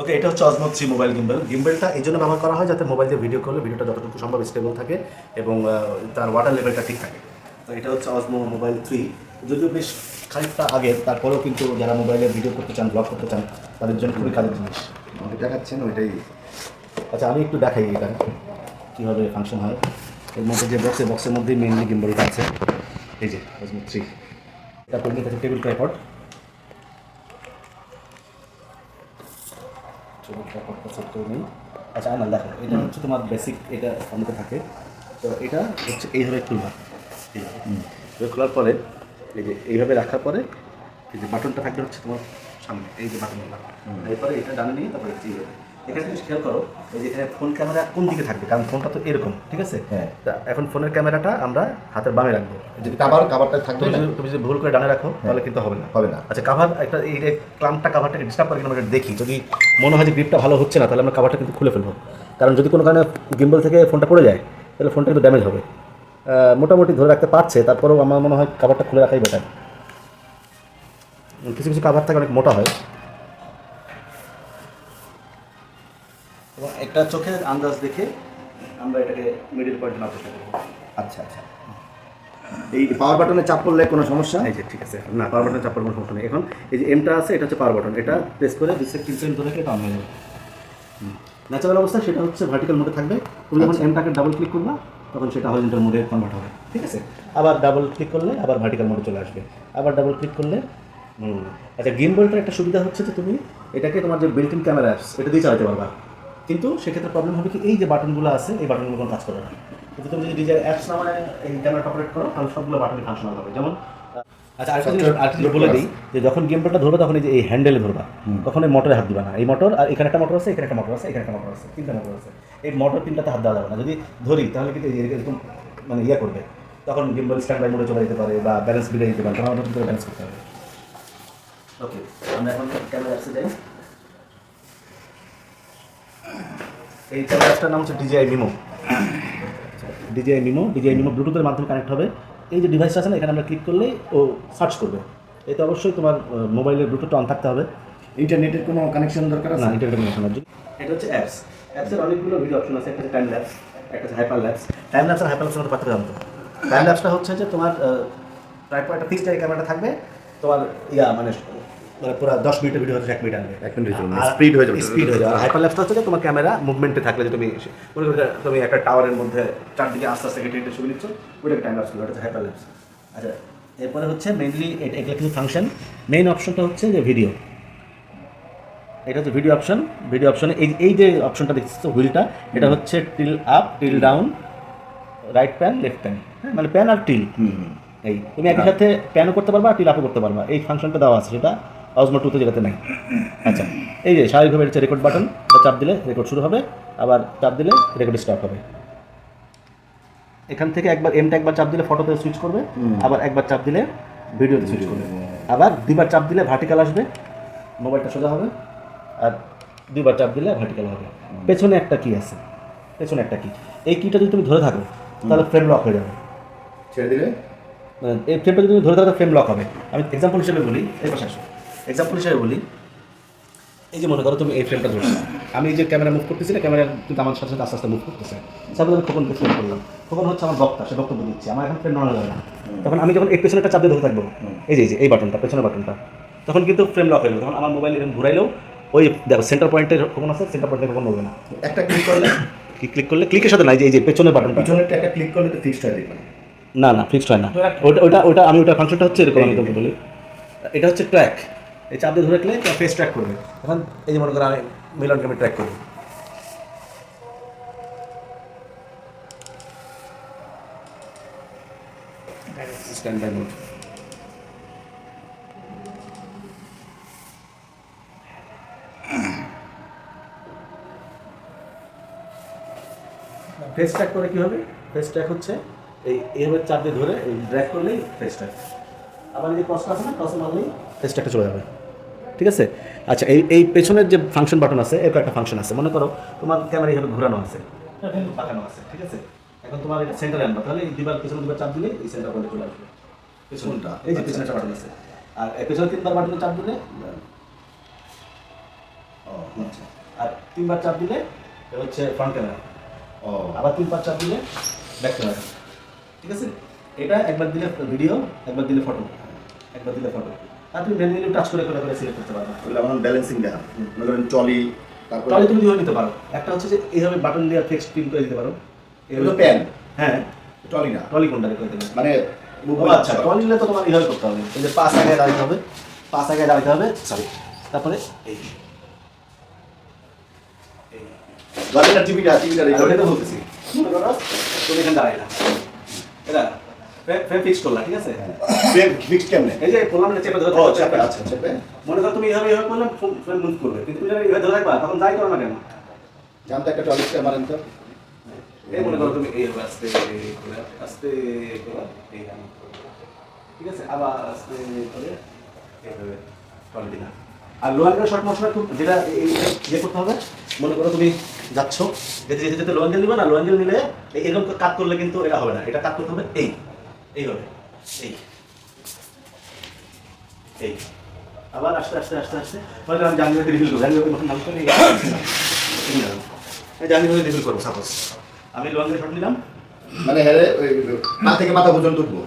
ওকে এটা হচ্ছে Osmo three mobile gimbal. গিম্বেলটা এই জন্য ব্যবহার করা হয় যাতে মোবাইল দিয়ে ভিডিও করলে ভিডিওটা যতটুকু সম্ভব স্টেবল থাকে এবং তার ওয়াটার লেভেলটা ঠিক থাকে। তো এটা হচ্ছে অজমো মোবাইল থ্রি। যদিও বেশ খানিকটা আগে তারপরেও কিন্তু যারা মোবাইলে ভিডিও করতে চান ব্লগ করতে চান তাদের জন্য খুবই কাজের জিনিস। আমাকে দেখাচ্ছেন ওইটাই। আচ্ছা আমি একটু দেখাই এটা কীভাবে ফাংশন হয়। এর মধ্যে যে বক্সে বক্সের মধ্যেই মেইনলি গিম্বলটা আছে। এই যে অজমো থ্রি। এটা টেবিল ট্রাইপড টেবিল ট্রাইপডটা নেই আচ্ছা আনাল দেখো এটা হচ্ছে তোমার বেসিক এটা আমাদের থাকে। তো এটা হচ্ছে এইভাবে খুলবা এইভাবে খোলার পরে এই যে এইভাবে রাখার পরে এই যে বাটনটা থাকবে হচ্ছে তোমার সামনে এই যে বাটনটা এরপরে এটা ডানে নিয়ে তারপরে এইভাবে। এখানে তুমি খেয়াল করো এই যে এখানে ফোন ক্যামেরা কোন দিকে থাকবে? কারণ ফোনটা তো এরকম ঠিক আছে? হ্যাঁ। তা এখন ফোনের ক্যামেরাটা আমরা হাতের বামে রাখব। যদি কাবার কাবারটা থাকবে তুমি যদি ভুল করে ডানে রাখো তাহলে কিন্তু হবে না। হবে না। আচ্ছা কাভার একটা এই যে ক্লামটা কাভারটাকে ডিস্টার্ব করে আমরা দেখি। যদি মনে হয় যে গ্রিপটা ভালো হচ্ছে না তাহলে আমরা কাভারটা কিন্তু খুলে ফেলব। কারণ যদি কোনো কারণে গিম্বল থেকে ফোনটা পড়ে যায় তাহলে ফোনটা কিন্তু ড্যামেজ হবে। মোটামুটি ধরে রাখতে পারছে তারপরেও আমার মনে হয় কাভারটা খুলে রাখাই বেটার কিছু কিছু কাভার থাকে অনেক মোটা হয়। একটা চোখের আন্দাজ দেখে আমরা এটাকে মিডিল পয়েন্টে চেষ্টা করব আচ্ছা আচ্ছা। এই পাওয়ার বাটনে চাপ করলে কোনো সমস্যা? এই যে ঠিক আছে। না পাওয়ার বাটন চাপার কোনো সমস্যা নেই। এখন এই যে এমটা আছে এটা হচ্ছে পাওয়ার বাটন এটা প্রেস করে দুই সেকেন্ড তিন সেকেন্ড ধরে এটা অন হয়ে যাবে। ন্যাচারাল অবস্থা সেটা হচ্ছে ভার্টিক্যাল মোডে থাকবে। তুমি যখন এমটাকে ডাবল ক্লিক করবা তখন সেটা হরিজন্টাল মোডে কনভার্ট হবে। ঠিক আছে? আবার ডাবল ক্লিক করলে আবার ভার্টিক্যাল মোডে চলে আসবে। আবার ডাবল ক্লিক করলে আচ্ছা গেম বলটার একটা সুবিধা হচ্ছে যে তুমি এটাকে তোমার যে বিল্ট ইন ক্যামেরা অ্যাপস এটা দিয়ে চালাতে পারবা। কিন্তু সেক্ষেত্রে প্রবলেম হবে কি এই যে বাটনগুলো আছে এই বাটনগুলো কোনো কাজ করে না। কিন্তু তুমি যদি ডিজাই অ্যাপস নামে এই ক্যামেরাটা অপারেট করো তাহলে সবগুলো বাটনই ফাংশনাল হবে। যেমন আচ্ছা আরেকটা জিনিস আরেকটা বলে দিই যে যখন গেমটা ধরবে তখন এই যে এই হ্যান্ডেলে ধরবা। তখন এই মোটরে হাত দিবা না। এই মোটর আর এখানে একটা মোটর আছে এখানে একটা মোটর আছে এখানে একটা মোটর আছে তিনটা মোটর আছে। এই মোটর তিনটাতে হাত দেওয়া যাবে না। যদি ধরি তাহলে কিন্তু এরকম মানে ইয়ে করবে। তখন গিম্বল স্ট্যান্ড বাই মোডে চলে যেতে পারে বা ব্যালেন্স বিলে যেতে পারে। তখন কিন্তু ব্যালেন্স করতে হবে। ওকে আমরা এখন ক্যামেরা অ্যাপসে যাই। এই অ্যাপসটার নাম হচ্ছে DJI Mimo DJI Mimo DJI Mimo ব্লুটুথের মাধ্যমে কানেক্ট হবে। এই যে ডিভাইসটা আছে না এখানে আমরা ক্লিক করলেই ও সার্চ করবে। এতে অবশ্যই তোমার মোবাইলের ব্লুটুথটা অন থাকতে হবে। ইন্টারনেটের কোনো কানেকশন দরকার না আছে ইন্টারনেট কানেকশন আছে এটা হচ্ছে অ্যাপস অ্যাপসের অনেকগুলো ভিডিও অপশন আছে একটা হচ্ছে টাইম ল্যাপস একটা হচ্ছে হাইপার ল্যাপস টাইম ল্যাপস আর হাইপার ল্যাপসের মধ্যে পার্থক্য জানতো। টাইম ল্যাপসটা হচ্ছে যে তোমার প্রায় একটা ফিক্সড ক্যামেরাটা থাকবে। তোমার ইয়া মানে মানে পুরো দশ মিনিটের ভিডিও হচ্ছে এক মিনিট আনবে এক জন্য, speed হয়ে যাবে। স্পিড হয়ে যাবে। হাইপার ল্যাপসটা হচ্ছে তোমার ক্যামেরা মুভমেন্টে থাকলে যে তুমি মনে করো তুমি একটা টাওয়ারের মধ্যে চারদিকে আস্তে আস্তে হেঁটে হেঁটে ছবি নিচ্ছ ওইটাকে টাইম ল্যাপস ওটা হাইপার ল্যাপস আচ্ছা এরপরে হচ্ছে মেইনলি এগুলো কিছু ফাংশন মেইন অপশনটা হচ্ছে যে ভিডিও এটা হচ্ছে ভিডিও অপশন ভিডিও অপশনে এই এই যে অপশনটা দেখছিস হুইলটা এটা হচ্ছে tilt up tilt down right pan left pan হ্যাঁ মানে প্যান আর টিল এই তুমি একই সাথে প্যানও করতে পারবা টিল আপও করতে পারবা। এই ফাংশনটা দেওয়া আছে সেটা অজমো টুতে যেটাতে নাই। আচ্ছা এই যে স্বাভাবিকভাবে এটা রেকর্ড বাটন চাপ দিলে রেকর্ড শুরু হবে আবার চাপ দিলে রেকর্ড স্টার্ট হবে। এখান থেকে একবার এমটা একবার চাপ দিলে ফটোতে সুইচ করবে আবার একবার চাপ দিলে ভিডিওতে সুইচ করবে। আবার দুইবার চাপ দিলে ভার্টিক্যাল আসবে মোবাইলটা সোজা হবে আর দুইবার চাপ দিলে ভার্টিক্যাল হবে। পেছনে একটা কি আছে পেছনে একটা কি এই কিটা যদি তুমি ধরে থাকো তাহলে ফ্রেম লক হয়ে যাবে। ছেড়ে দিলে? মানে এই ফ্রেমটা যদি তুমি ধরে থাকো ফ্রেম লক হবে। আমি এক্সাম্পল হিসেবে বলি এই পাশে আসো। এক্সাম্পল হিসেবে বলি। এই যে মনে করো তুমি এই ফ্রেমটা ধরছো। আমি এই যে ক্যামেরা মুভ করতেছি না ক্যামেরা কিন্তু আমার সাথে সাথে আস্তে আস্তে মুভ করতেছে। সাপোজ আমি খোকনকে ফোন করলাম। খোকন হচ্ছে আমার বক্তা সে বক্তব্য দিচ্ছে। আমার এখন ফ্রেম নড়া যাবে না। তখন আমি যখন এই পেছনেটা চাপ দিয়ে ধরে থাকব এই যে এই যে এই বাটনটা পেছনের বাটনটা তখন কিন্তু ফ্রেম লক হয়ে যাবে। তখন আমার মোবাইল এরকম ঘুরাইলেও ওই দেখো সেন্টার পয়েন্টে কখন আছে সেন্টার পয়েন্টে কখন হবে না। একটা ক্লিক করলে? কি ক্লিক করলে? ক্লিকের সাথে নাই যে এই যে পেছনের বাটনটা পিছনেরটা একটা ক্লিক করলে তো ফিক্সড হয়ে দেখবেন না। না ফিক্সড হয় না। ওটা ওটা ওটা আমি ওটা ফাংশনটা হচ্ছে এরকম আমি তোমাকে বলি। এটা হচ্ছে ট্র্যাক এই চাপ দিয়ে ধরে রাখলে ফেস ট্র্যাক করবে। এখন এই যে মনে করো আমি মিলনকে আমি ট্র্যাক করব standby mode face track করে কি হবে? ফেস ট্র্যাক হচ্ছে এই এইভাবে চাপ দিয়ে ধরে এই ড্র্যাগ করলেই ফেস ট্র্যাক আবার এই যে ক্রসটা আছে না ক্রসে মারলেই ফেস ট্র্যাকটা চলে যাবে। ঠিক আছে? আচ্ছা এই এই পেছনের যে ফাংশন বাটন আছে, এরকম একটা ফাংশন আছে। মনে করো, তোমার ক্যামেরা এইভাবে ঘোরানো আছে। পাকানো আছে, ঠিক আছে? এখন তোমার এটা সেন্টারে আনবা। তাহলে দুবার পেছনে দুবার চাপ দিলে এই সেন্টার পয়েন্টে চলে আসবে। পেছনটা, এই যে পেছনে বাটন আছে। আর পেছনে তিনবার বাটনে চাপ দিলে আচ্ছা। আর তিনবার চাপ দিলে হচ্ছে ফ্রন্ট ক্যামেরা ও, আবার তিনবার চাপ দিলে ব্যাক ক্যামেরা ঠিক আছে? এটা একবার দিলে ভিডিও একবার দিলে ফটো একবার দিলে ফটো আর তুমি ম্যানুয়ালি টাচ করে করে করে সিলেক্ট করতে পারবে। ওগুলো আমার ব্যালেন্সিং দেখা মনে করেন ট্রলি তারপরে তাহলে তুমি দুইভাবে নিতে পারো। একটা হচ্ছে যে এইভাবে বাটন দিয়ে ফিক্স প্রিন্ট করে দিতে পারো। এগুলো পেন হ্যাঁ। ট্রলি না। ট্রলি কোনটা করে দেবে মানে আচ্ছা ট্রলি নিলে তো তোমার এইভাবে করতে হবে। এই যে পাঁচ আগে দাঁড়াতে হবে পাঁচ আগে দাঁড়াতে হবে সরি তারপরে এই। টিভিটা টিভিটা তো বলতেছি। মনে করো তুমি এখানে দাঁড়াইলা। এটা। ফ্রেম ফিক্স করলা ঠিক আছে? ব্রেক ফিক্স কেমনে? এই যে বললাম না চেপে ধরে ও চেপে। আচ্ছা চেপে। মনে করো তুমি এইভাবে এইভাবে করলে ফ্রেম মুভ করবে। কিন্তু তুমি যখন এইভাবে ধরে রাখবা তখন যাই করো না কেন? জানতো একটা মারেন তো। এই মনে করো তুমি এইভাবে আস্তে করে আস্তে করে এইখানে ঠিক আছে? আবার আস্তে করে এইভাবে টলি দিলা। আর লো অ্যাঙ্গেল শর্ট মোশনে খুব যেটা এই- এই- ইয়ে করতে হবে মনে করো তুমি যাচ্ছ যেতে যেতে যেতে লো অ্যাঙ্গেল নিবে না লো অ্যাঙ্গেল নিলে এরকম কাট করলে কিন্তু এটা হবে না এটা কাট করতে হবে এই। এই হবে এই। এই। আবার আস্তে আস্তে আস্তে আস্তে। করো আমি জানুয়ারিতে রিভিল করব। যখন নাম করে জানুয়ারি রিভিল করব সাপোজ আমি লো অ্যাঙ্গেল শর্ট নিলাম। মানে হেরে মা থেকে মাথা পর্যন্ত উঠবো